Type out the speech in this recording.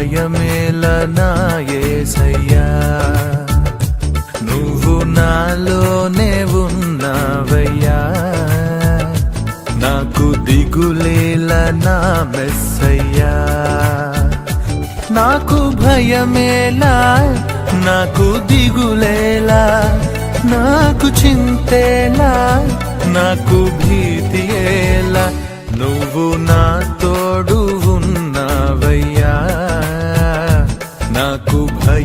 భయమేల నువ్వు నాలోనే ఉన్నావయ్యా. నాకు దిగులేల నా మెస్సయ్యా. నాకు భయమేలా నాకు దిగులేలా నాకు చింతేలా నాకు భీతి నాకు